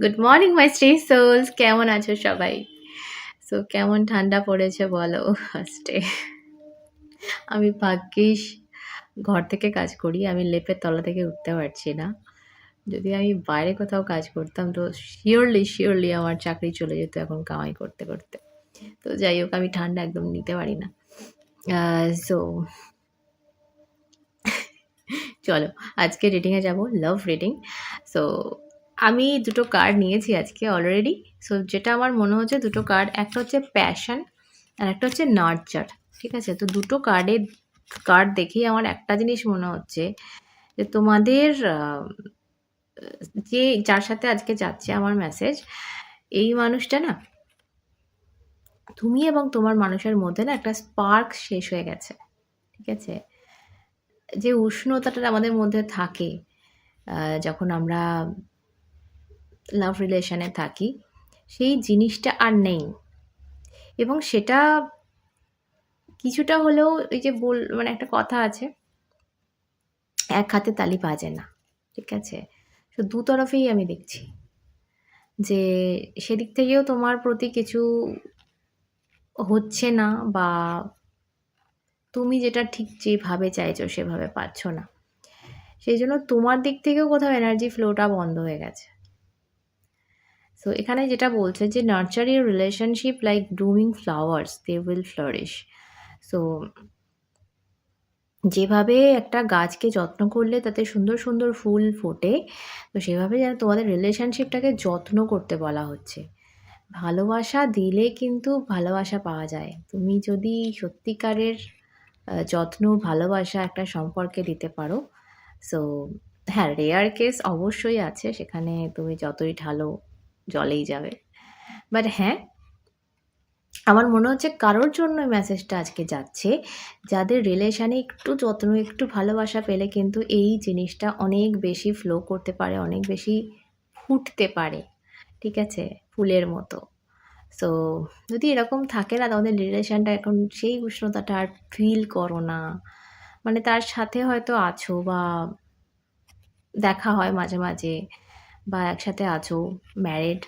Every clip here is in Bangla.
গুড মর্নিং মাই স্ট্রি সোলস কেমন আছো সবাই? সো কেমন ঠান্ডা পড়েছে বলো ফার্স্টে আমি ভাগ্যিস ঘর থেকে কাজ করি, আমি লেপের তলা থেকে উঠতে পারছি না। যদি আমি বাইরে কোথাও কাজ করতাম তো শিওরলি শিওরলি আমার চাকরি চলে যেত এখন কামাই করতে করতে। তো যাই হোক, আমি ঠান্ডা একদম নিতে পারি না। সো চলো, আজকে রিডিংয়ে যাব লাভ রিডিং সো আমি দুটো কার্ড নিয়েছি আজকে অলরেডি সো যেটা আমার মনে হচ্ছে দুটো কার্ড একটা হচ্ছে প্যাশন আর একটা হচ্ছে নার্চার ঠিক আছে? তো দুটো কার্ডের কার্ড দেখেই আমার একটা জিনিস মনে হচ্ছে যে তোমাদের যে যার সাথে আজকে যাচ্ছে আমার মেসেজ এই মানুষটা না, তুমি এবং তোমার মানুষের মধ্যে না একটা স্পার্ক শেষ হয়ে গেছে, ঠিক আছে? যে উষ্ণতাটা আমাদের মধ্যে থাকে যখন আমরা লাভ রিলেশনে থাকি, সেই জিনিসটা আর নেই। এবং সেটা কিছুটা হলেও এই যে বল মানে একটা কথা আছে, এক হাতে তালি বাজে না, ঠিক আছে? তো দু তরফেই আমি দেখছি যে সেদিক থেকেও তোমার প্রতি কিছু হচ্ছে না বা তুমি যেটা ঠিক যেভাবে চাইছো সেভাবে পাচ্ছ না। সেই জন্য তোমার দিক থেকেও কোথাও এনার্জি ফ্লোটা বন্ধ হয়ে গেছে। সো এখানে যেটা বলছে যে nurture your relationship like blooming flowers they will flourish so যেভাবে একটা গাছকে যত্ন করলে তাতে সুন্দর সুন্দর ফুল ফোটে, তো সেভাবে যেন তোমাদের রিলেশনশিপটাকে যত্ন করতে বলা হচ্ছে। ভালোবাসা দিলে কিন্তু ভালোবাসা পাওয়া যায়। তুমি যদি সত্যিকারের যত্ন, ভালোবাসা একটা সম্পর্কে দিতে পারো। সো হ্যাঁ রেয়ার কেস অবশ্যই আছে। সেখানে তুমি যতই ঢালো জলেই যাবে। বাট হ্যাঁ আমার মনে হচ্ছে কারোর জন্য মেসেজটা আজকে যাচ্ছে। যাদের রিলেশানে একটু যত্ন, একটু ভালোবাসা পেলে কিন্তু এই জিনিসটা অনেক বেশি ফ্লো করতে পারে, অনেক বেশি ফুটতে পারে। ঠিক আছে? ফুলের মতো। সো যদি এরকম থাকে না তোমাদের রিলেশানটা এখন সেই উষ্ণতাটা আর ফিল করো না। মানে তার সাথে হয়তো আছো বা দেখা হয় মাঝে মাঝে। বা একসাথে আছো ম্যারিড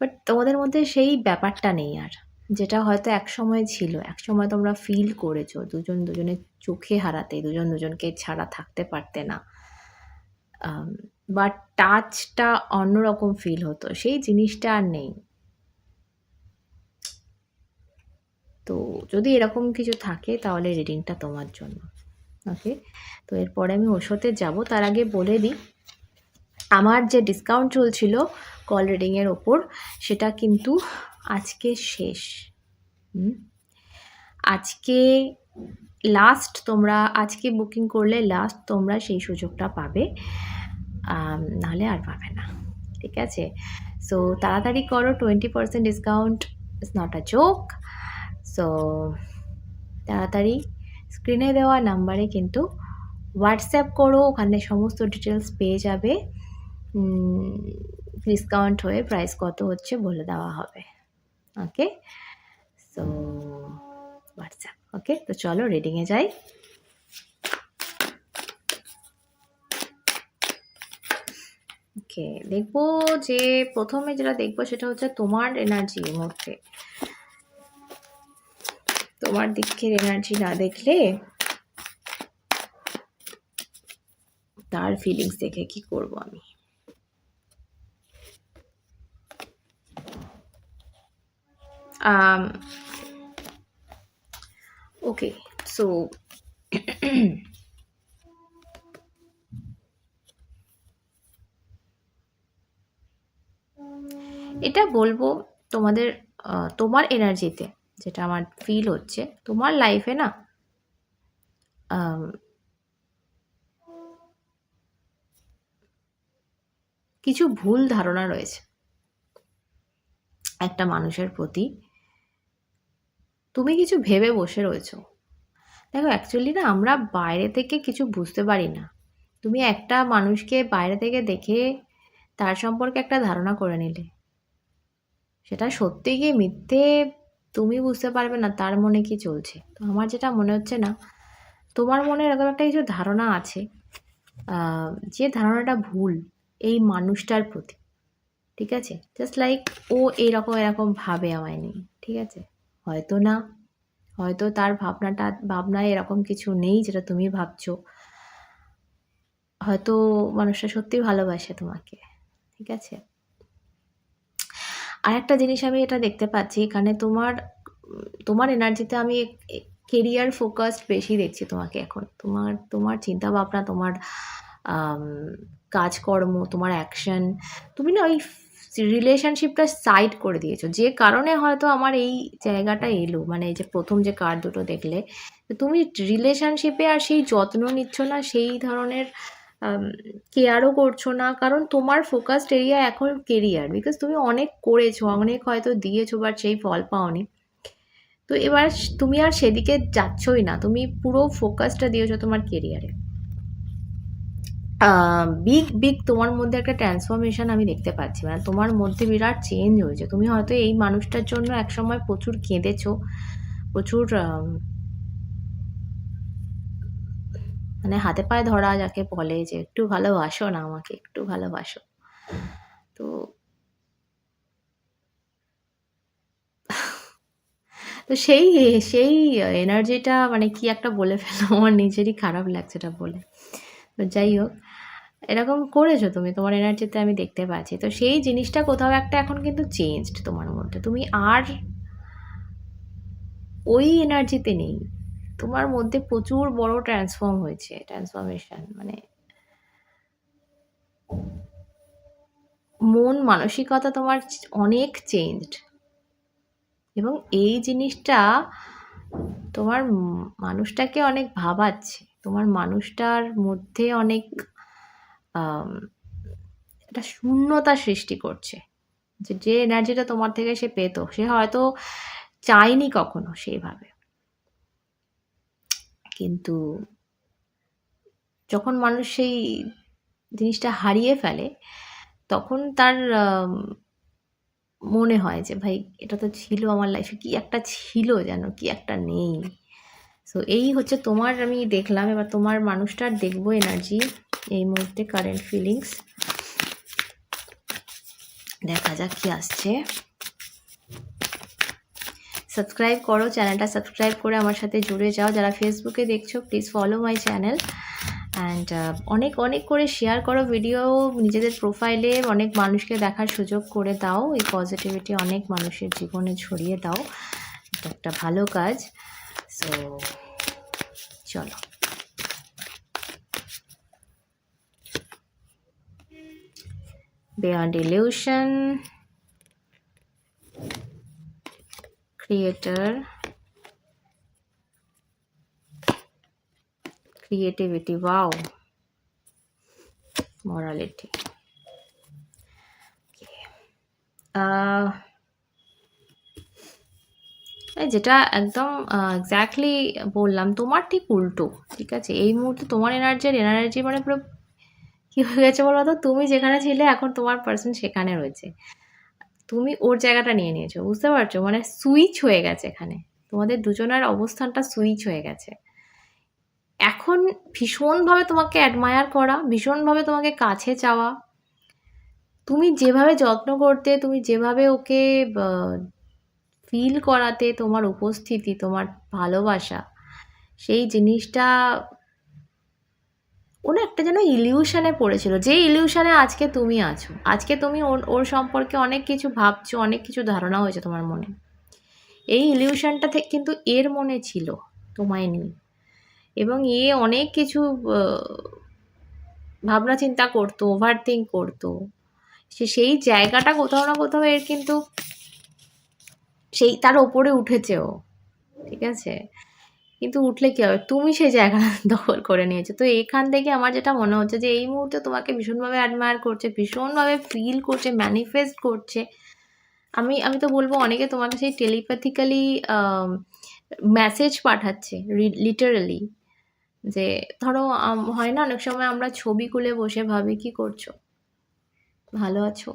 বাট তোমাদের মধ্যে সেই ব্যাপারটা নেই আর। যেটা হয়তো এক সময় ছিল, এক সময় তোমরা ফিল করেছ, দুজন দুজনের চোখে হারাতে, দুজন দুজনকে ছাড়া থাকতে পারতে না। বা টাচটা অন্যরকম ফিল হতো, সেই জিনিসটা আর নেই। তো যদি এরকম কিছু থাকে, তাহলে রিডিংটা তোমার জন্য। ওকে তো এরপরে আমি ওষুধে যাব, তার আগে বলে দিই আমার যে ডিসকাউন্ট চলছিল কল রিডিংয়ের ওপর, সেটা কিন্তু আজকে শেষ। আজকে লাস্ট তোমরা, আজকে বুকিং করলে লাস্ট তোমরা সেই সুযোগটা পাবে। নাহলে আর পাবে না। ঠিক আছে? সো তাড়াতাড়ি করো twenty percent discount is not a joke so তাড়াতাড়ি স্ক্রিনে দেওয়া নাম্বারে কিন্তু হোয়াটসঅ্যাপ করো, ওখানে সমস্ত ডিটেলস পেয়ে যাবে। ডিসকাউন্ট হয়ে প্রাইস কত হচ্ছে বলে দেওয়া হবে। ওকে সো হোয়াটসঅ্যাপ ওকে তো চলো রিডিংয়ে যাই। ওকে দেখব যে প্রথমে যেটা দেখব সেটা হচ্ছে তোমার এনার্জি মুহূর্তে তোমার দিকের এনার্জি না দেখলে তার ফিলিংস দেখে কি করব আমি? Um okay, so এটা বলব তোমাদের তোমার এনার্জিতে যেটা আমার ফিল হচ্ছে। তোমার লাইফে না কিছু ভুল ধারণা রয়েছে একটা মানুষের প্রতি। তুমি কিছু ভেবে বসে রয়েছ। দেখো অ্যাকচুয়ালি না, আমরা বাইরে থেকে কিছু বুঝতে পারি না। তুমি একটা মানুষকে বাইরে থেকে দেখে তার সম্পর্কে একটা ধারণা করে নিলে। সেটা সত্যি গিয়ে মিথ্যে তুমি বুঝতে পারবে না, তার মনে কি চলছে? তো আমার যেটা মনে হচ্ছে না, তোমার মনে এরকম একটা কিছু ধারণা আছে যে ধারণাটা ভুল এই মানুষটার প্রতি। ঠিক আছে? জাস্ট লাইক ও এরকম এরকম ভাবে আমায় নিয়ে, ঠিক আছে? হয়তো না। হয়তো তার ভাবনাটা, ভাবনায় এরকম কিছু নেই যেটা তুমি ভাবছ। হয়তো মানুষটা সত্যি ভালোবাসে তোমাকে, ঠিক আছে? আর একটা জিনিস আমি এটা দেখতে পাচ্ছি, এখানে তোমার তোমার এনার্জিতে আমি কেরিয়ার ফোকাসড বেশি দেখছি তোমাকে এখন। তোমার তোমার চিন্তা ভাবনা তোমার কাজকর্ম, তোমার অ্যাকশন তুমি না ওই রিলেশনশিপটা সাইড করে দিয়েছ। যে কারণে হয়তো আমার এই জায়গাটা এলো মানে এই যে প্রথম যে কার্ড দুটো দেখলে তুমি রিলেশনশিপে আর সেই যত্ন নিচ্ছ না, সেই ধরনের কেয়ারও করছ না, কারণ তোমার ফোকাসড এরিয়া এখন কেরিয়ার বিকজ তুমি অনেক করেছ, অনেক হয়তো দিয়েছ বাট সেই ফল পাওনি। তো এবার তুমি আর সেদিকে যাচ্ছই না, তুমি পুরো ফোকাসটা দিয়েছ তোমার কেরিয়ারে বিগ বিগ তোমার মধ্যে একটা ট্রান্সফরমেশন আমি দেখতে পাচ্ছি। মানে তোমার মধ্যে বিরাট চেঞ্জ হয়েছে। তুমি হয়তো এই মানুষটার জন্য একসময় প্রচুর কেঁদেছো, প্রচুর মানে হাতে পায়ে ধরা যাকে বলে যে একটু ভালোবাসো না আমাকে, একটু ভালোবাসো। তো তো সেই সেই এনার্জিটা মানে কি একটা বলে ফেলো? আমার নিজেরই খারাপ লাগছে এটা বলে। তো যাই হোক, এরকম করেছ তুমি, তোমার এনার্জিতে আমি দেখতে পাচ্ছি। তো সেই জিনিসটা কোথাও একটা এখন কিন্তু চেঞ্জড তোমার মধ্যে। তুমি আর ওই এনার্জিতে নেই। তোমার মধ্যে প্রচুর বড় ট্রান্সফর্ম হয়েছে ট্রান্সফরমেশন মানে মন মানসিকতা তোমার অনেক চেঞ্জড এবং এই জিনিসটা তোমার মানুষটাকে অনেক ভাবাচ্ছে। তোমার মানুষটার মধ্যে অনেক একটা শূন্যতা সৃষ্টি করছে। যে যে এনার্জিটা তোমার থেকে সে পেতো, সে হয়তো চায়নি কখনো সেইভাবে। কিন্তু যখন মানুষ সেই জিনিসটা হারিয়ে ফেলে, তখন তার মনে হয় যে, ভাই, এটা তো ছিল আমার লাইফে কি একটা ছিল যেন, কি একটা নেই? সো এই হচ্ছে তোমার আমি দেখলাম, এবার তোমার মানুষটার দেখব এনার্জি এই মুহূর্তে কারেন্ট ফিলিংস দেখা যাক কি আসছে। সাবস্ক্রাইব করো চ্যানেলটা সাবস্ক্রাইব করে আমার সাথে জুড়ে যাও। যারা ফেসবুকে দেখছ please follow my channel and অনেক অনেক করে শেয়ার করো ভিডিও নিজেদের প্রোফাইলে অনেক মানুষকে দেখার সুযোগ করে দাও। এই পজিটিভিটি অনেক মানুষের জীবনে ছড়িয়ে দাও। এটা একটা ভালো কাজ। সো চলো beyond illusion creator creativity wow morality Okay. আহ, এই যেটা একদম এক্স্যাক্টলি বললাম, তোমার ঠিক উল্টো, ঠিক আছে? এই মুহূর্তে তোমার এনার্জি আর এনার্জি মানে পুরো কী হয়ে গেছে বলো তো? তুমি যেখানে ছিলে, এখন তোমার পার্সন সেখানে রয়েছে। তুমি ওর জায়গাটা নিয়ে নিয়েছো, বুঝতে পারছ? মানে সুইচ হয়ে গেছে এখানে। তোমাদের দুজনের অবস্থানটা সুইচ হয়ে গেছে। এখন ভীষণভাবে তোমাকে অ্যাডমায়ার করা, ভীষণভাবে তোমাকে কাছে চাওয়া। তুমি যেভাবে যত্ন করতে, তুমি যেভাবে ওকে ফিল করাতে তোমার উপস্থিতি, তোমার ভালোবাসা, সেই জিনিসটা ও না একটা যেন ইলিউশনে পড়েছিল। যে ইলিউশনে আজকে তুমি আছো, আজকে তুমি ওর ওর সম্পর্কে অনেক কিছু ভাবছ, অনেক কিছু ধারণা হয়েছে তোমার মনে। এই ইলিউশনটা থেকে কিন্তু এর মনে ছিল, তোমায় নিয়ে। এবং এ অনেক কিছু ভাবনা চিন্তা করতো ওভার থিঙ্ক করতো। সে, সেই জায়গাটা কোথাও না কোথাও এর কিন্তু সেই তার ওপরে উঠেছে ও, ঠিক আছে? কিন্তু উঠলে কী হবে? তুমি সেই জায়গাটা দখল করে নিয়েছো। তো এখান থেকে আমার যেটা মনে হচ্ছে যে এই মুহূর্তে তোমাকে ভীষণভাবে অ্যাডমায়ার করছে, ভীষণভাবে ফিল করছে ম্যানিফেস্ট করছে। আমি আমি তো বলব অনেকে তোমাকে সেই টেলিপ্যাথিক্যালি মেসেজ পাঠাচ্ছে লিটারালি যে ধরো হয় না? অনেক সময় আমরা ছবি খুলে বসে ভাবি, কি করছ? ভালো আছো?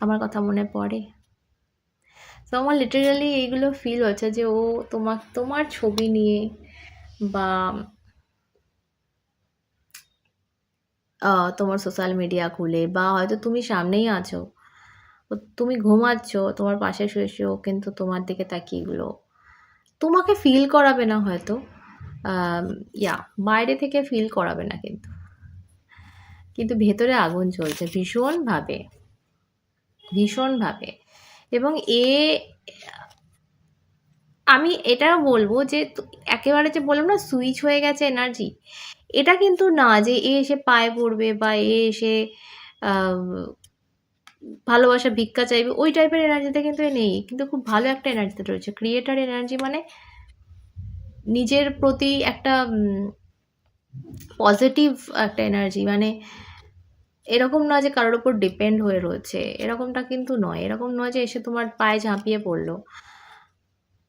আমার কথা মনে পড়ে। তো আমার লিটারালি এইগুলো ফিল হচ্ছে যে ও তোমার তোমার ছবি নিয়ে বা তোমার সোশ্যাল মিডিয়া খুলে বা হয়তো তুমি সামনেই আছো তুমি ঘুমাচ্ছ, তোমার পাশে শুয়ে শুয়ে ও কিন্তু তোমার দিকে তাকিয়েগুলো তোমাকে ফিল করাবে না হয়তো ইয়া, বাইরে থেকে ফিল করাবে না কিন্তু। কিন্তু ভেতরে আগুন চলছে ভীষণভাবে। ভীষণভাবে। এবং এ, আমি এটাও বলব যে একেবারে যে বললাম না, সুইচ হয়ে গেছে এনার্জি, এটা কিন্তু না যে এ এসে পায়ে পড়বে বা এ এসে ভালোবাসা, ভিক্ষা চাইবে, ওই টাইপের এনার্জিতে কিন্তু এ নেই। কিন্তু খুব ভালো একটা এনার্জিতে রয়েছে। ক্রিয়েটার এনার্জি মানে নিজের প্রতি একটা পজিটিভ একটা এনার্জি। মানে এরকম নয় যে কারোর উপর ডিপেন্ড হয়ে রয়েছে। এরকমটা কিন্তু নয়। এরকম নয় যে এসে তোমার পায়ে ঝাঁপিয়ে পড়ল।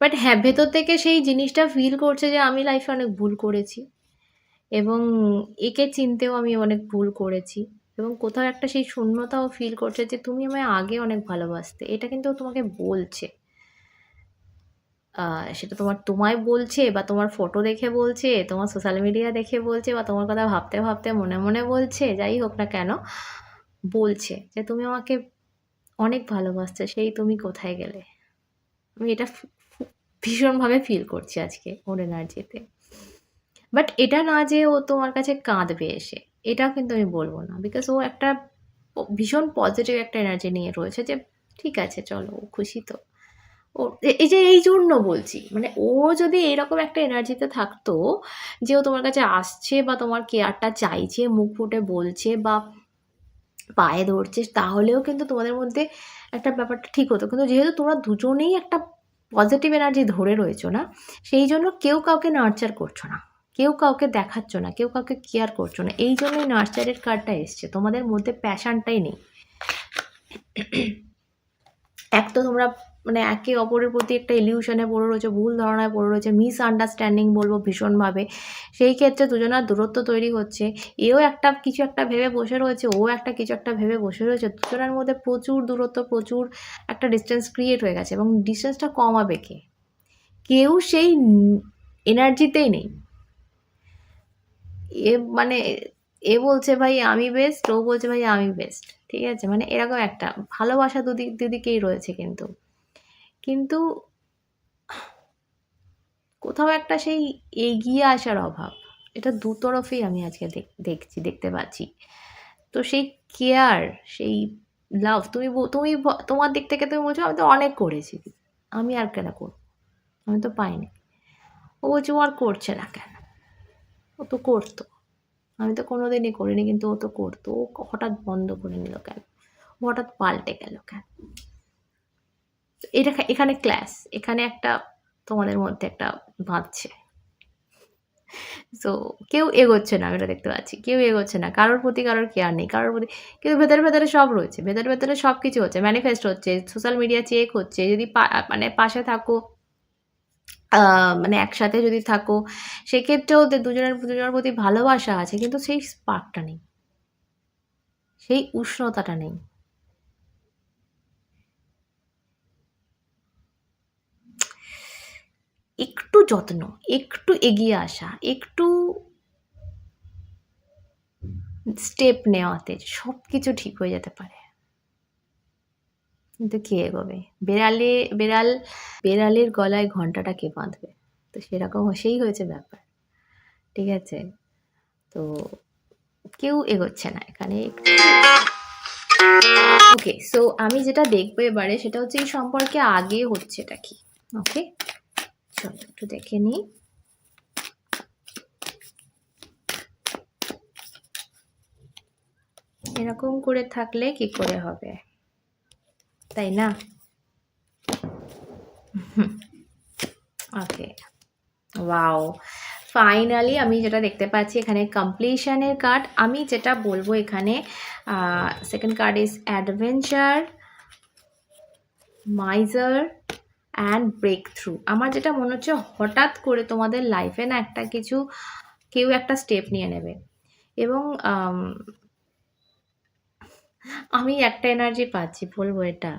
বাট হ্যাঁ ভেতর থেকে সেই জিনিসটা ফিল করছে যে আমি লাইফে অনেক ভুল করেছি। এবং একে চিনতেও আমি অনেক ভুল করেছি। এবং কোথাও একটা সেই শূন্যতাও ফিল করছে যে তুমি আমায় আগে অনেক ভালোবাসতে। এটা কিন্তু তোমাকে বলছে। সেটা তোমার তোমায় বলছে বা তোমার ফটো দেখে বলছে, তোমার সোশ্যাল মিডিয়া দেখে বলছে বা তোমার কথা ভাবতে ভাবতে মনে মনে বলছে, যাই হোক না কেন, বলছে যে তুমি আমাকে অনেক ভালোবাসছো সেই তুমি কোথায় গেলে? আমি এটা ভীষণভাবে ফিল করছি আজকে ওর এনার্জিতে বাট এটা না যে ও তোমার কাছে কাঁদবে এসে, এটাও কিন্তু আমি বলব না। বিকজ ও একটা ভীষণ পজিটিভ একটা এনার্জি নিয়ে রয়েছে যে, ঠিক আছে, চলো, ও খুশি তো। ও এই যে এই জন্য বলছি মানে ও যদি এরকম একটা এনার্জিতে থাকতো যে ও তোমার কাছে আসছে বা তোমার কেয়ারটা চাইছে, মুখ ফুটে বলছে বা পায়ে ধরছে, তাহলেও কিন্তু তোমাদের মধ্যে একটা ব্যাপারটা ঠিক হতো। কিন্তু যেহেতু তোমরা দুজনেই একটা পজিটিভ এনার্জি ধরে রয়েছো না, সেই জন্য কেউ কাউকে নার্চার করছ না, কেউ কাউকে দেখাচ্ছ না, কেউ কাউকে কেয়ার করছ না। এই জন্যই নার্চারের কার্ডটা এসছে। তোমাদের মধ্যে প্যাশানটাই নেই। এক তো তোমরা মানে একে অপরের প্রতি একটা ইলিউশনে পড়ে রয়েছে, ভুল ধারণায় পড়ে রয়েছে মিস আন্ডারস্ট্যান্ডিং বলব ভীষণভাবে। সেই ক্ষেত্রে দুজনের দূরত্ব তৈরি হচ্ছে। এও একটা কিছু একটা ভেবে বসে রয়েছে, ও একটা কিছু একটা ভেবে বসে রয়েছে। দুজনের মধ্যে প্রচুর দূরত্ব, প্রচুর একটা ডিস্টেন্স ক্রিয়েট হয়ে গেছে এবং ডিস্টেন্সটা কমাবে কে? কেউ সেই এনার্জিতেই নেই। এ মানে এ বলছে, ভাই, আমি বেস্ট ও বলছে, ভাই, আমি বেস্ট ঠিক আছে? মানে এরকম একটা ভালোবাসা দুদিক, দুদিকেই রয়েছে কিন্তু। কিন্তু কোথাও একটা সেই এগিয়ে আসার অভাব। এটা দুতরফেই আমি আজকে দেখ- দেখছি, দেখতে পাচ্ছি। তো সেই কেয়ার সেই লাভ তুমি তুমি তোমার দিক থেকে তুমি বলছো, আমি তো অনেক করেছি। আমি আর কেন করব? আমি তো পাইনি। ও বলছে, ও আর করছে না কেন? ও তো করতো। আমি তো কোনোদিনই করিনি, কিন্তু ও তো করতো। ও হঠাৎ বন্ধ করে নিল কেন? হঠাৎ পাল্টে গেল কেন? এটা এখানে ক্লাস এখানে একটা তোমাদের মধ্যে একটা বাঁধছে সো কেউ এগোচ্ছে না, আমি এটা দেখতে পাচ্ছি। কেউ এগোচ্ছে না, কারোর প্রতি কারোর কেয়ার নেই, কারোর প্রতি কিন্তু ভেতরে ভেতরে সব রয়েছে, ভেতরে ভেতরে সব কিছু হচ্ছে ম্যানিফেস্ট হচ্ছে সোশ্যাল মিডিয়া চেক হচ্ছে, যদি মানে পাশে থাকো মানে একসাথে যদি থাকো, সেক্ষেত্রেও দুজনের দুজনের প্রতি ভালোবাসা আছে, কিন্তু সেই স্পার্কটা নেই। সেই উষ্ণতাটা নেই। একটু যত্ন, একটু এগিয়ে আসা, একটু স্টেপ নেওয়াতে সব কিছু ঠিক হয়ে যেতে পারে। কিন্তু কে এগোবে বেড়ালে, বেড়াল, বেড়ালের গলায় ঘন্টাটা কে বাঁধবে? তো সেরকম সেই হয়েছে ব্যাপার, ঠিক আছে? তো কেউ এগোচ্ছে না এখানে। ওকে সো আমি যেটা দেখব এবারে সেটা হচ্ছে এই সম্পর্কে আগে হচ্ছে এটা কি? ওকে চলো, একটু দেখে নিই। এরকম করে থাকলে কি করে হবে? তাই না? ওকে। ওয়াও। ফাইনালি আমি যেটা দেখতে পাচ্ছি এখানে কমপ্লিশনের কার্ড আমি যেটা বলব এখানে second card is adventure miser and breakthrough আমার যেটা মনে হচ্ছে হঠাৎ করে তোমাদের লাইফে না একটা কিছু, কেউ একটা স্টেপ নিয়ে নেবে। এবং আমি একটা এনার্জি পাচ্ছি, বলব এটা।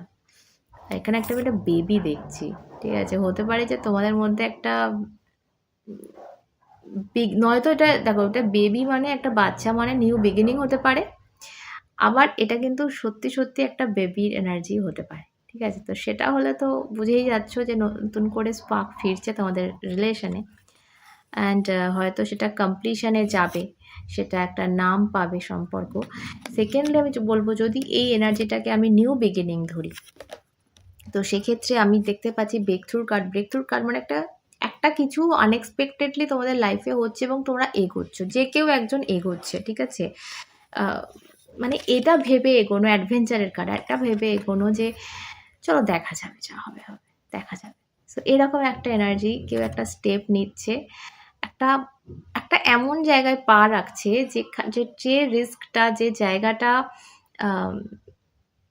এখানে একটা একটা বেবি দেখছি, ঠিক আছে? হতে পারে যে তোমাদের মধ্যে একটা নয়তো এটা, দেখো, এটা বেবি মানে একটা বাচ্চা মানে নিউ বিগিনিং হতে পারে, আবার এটা কিন্তু সত্যি সত্যি একটা বেবির এনার্জি হতে পারে। ঠিক আছে? তো সেটা হলে তো বুঝেই যাচ্ছ যে নতুন করে স্পার্ক ফিরছে তোমাদের রিলেশনে অ্যান্ড হয়তো সেটা কমপ্লিশনে যাবে, সেটা একটা নাম পাবে সম্পর্ক। সেকেন্ডলি আমি বলব, যদি এই এনার্জিটাকে আমি নিউ বিগিনিং ধরি, তো সেক্ষেত্রে আমি দেখতে পাচ্ছি ব্রেক থ্রুর কার্ড ব্রেক থ্রুর কার্ড মানে একটা একটা কিছু আনএক্সপেক্টেডলি তোমাদের লাইফে হচ্ছে এবং তোমরা এগোচ্ছ, যে কেউ একজন এগোচ্ছে, ঠিক আছে? মানে এটা ভেবে এগোনো অ্যাডভেঞ্চারের কার্ড একটা ভেবে এগোনো যে চলো দেখা যাবে যা হবে হবে, দেখা যাবে সো এরকম একটা এনার্জি কেউ একটা স্টেপ নিচ্ছে। একটা একটা এমন জায়গায় পা রাখছে যে যে রিস্কটা যে জায়গাটা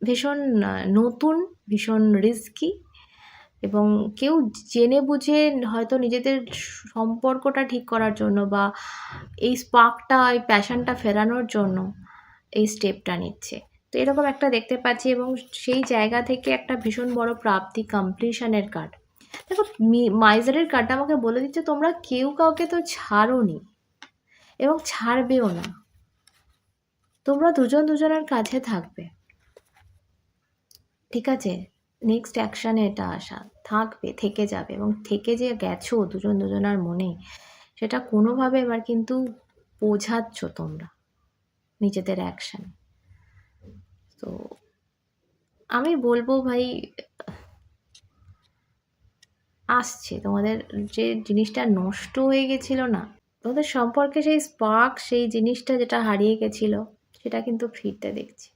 ভীষণ নতুন, ভীষণ রিস্কি এবং কেউ জেনে বুঝে হয়তো নিজেদের সম্পর্কটা ঠিক করার জন্য বা এই স্পার্কটা এই প্যাশনটা ফেরানোর জন্য এই স্টেপটা নিচ্ছে। এরকম একটা দেখতে পাচ্ছি এবং সেই জায়গা থেকে একটা ভীষণ বড় প্রাপ্তি কমপ্লিশনের কার্ড দেখো মাইজারের কার্ডটা আমাকে বলে দিচ্ছে, তোমরা কেউ কাউকে তো ছাড়োনি এবং ছাড়বেও না। তোমরা দুজন দুজনের কাছে থাকবে। ঠিক আছে? নেক্সট অ্যাকশানে এটা আসা। থাকবে, থেকে যাবে এবং থেকে যে গেছো দুজন দুজনার মনে, সেটা কোনোভাবে এবার কিন্তু বোঝাচ্ছ তোমরা নিজেদের অ্যাকশান তো আমি বলব ভাই, আসছে। তোমাদের যে জিনিসটা নষ্ট হয়ে গেছিল না, তোমাদের সম্পর্কে সেই স্পার্ক সেই জিনিসটা যেটা হারিয়ে গেছিল, সেটা কিন্তু ফিরতে দেখছি।